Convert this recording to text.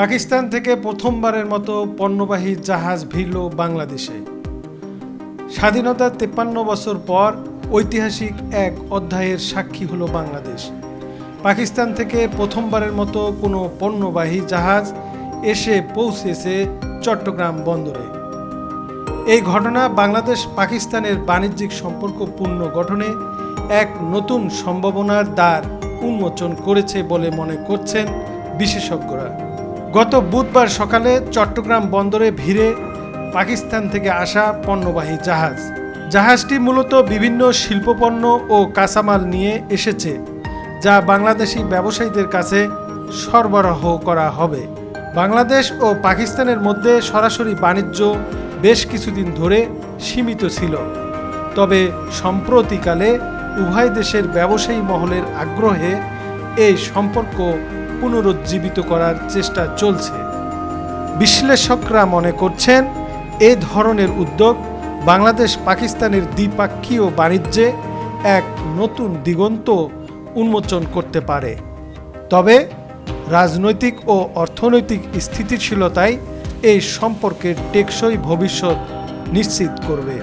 পাকিস্তান থেকে প্রথমবারের মতো পণ্যবাহী জাহাজ ভিড়ল বাংলাদেশে। স্বাধীনতার তেপ্পান্ন বছর পর ঐতিহাসিক এক অধ্যায়ের সাক্ষী হলো বাংলাদেশ। পাকিস্তান থেকে প্রথমবারের মতো কোনো পণ্যবাহী জাহাজ এসে পৌঁছেছে চট্টগ্রাম বন্দরে। এই ঘটনা বাংলাদেশ পাকিস্তানের বাণিজ্যিক সম্পর্ক পূর্ণ গঠনে এক নতুন সম্ভাবনার দ্বার উন্মোচন করেছে বলে মনে করছেন বিশেষজ্ঞরা। গত বুধবার সকালে চট্টগ্রাম বন্দরে ভিড়ে পাকিস্তান থেকে আসা পণ্যবাহী জাহাজ। জাহাজটি মূলত বিভিন্ন শিল্পপণ্য ও কাঁচামাল নিয়ে এসেছে, যা বাংলাদেশি ব্যবসায়ীদের কাছে সরবরাহ করা হবে। বাংলাদেশ ও পাকিস্তানের মধ্যে সরাসরি বাণিজ্য বেশ কিছুদিন ধরে সীমিত ছিল। তবে সম্প্রতিকালে উভয় দেশের ব্যবসায়ী মহলের আগ্রহে এই সম্পর্ক পুনরুজ্জীবিত করার চেষ্টা চলছে। বিশ্লেষকরা মনে করছেন, এ ধরনের উদ্যোগ বাংলাদেশ পাকিস্তানের দ্বিপাক্ষীয় বাণিজ্যে এক নতুন দিগন্ত উন্মোচন করতে পারে। তবে রাজনৈতিক ও অর্থনৈতিক স্থিতিশীলতাই এই সম্পর্কের টেকসই ভবিষ্যৎ নিশ্চিত করবে।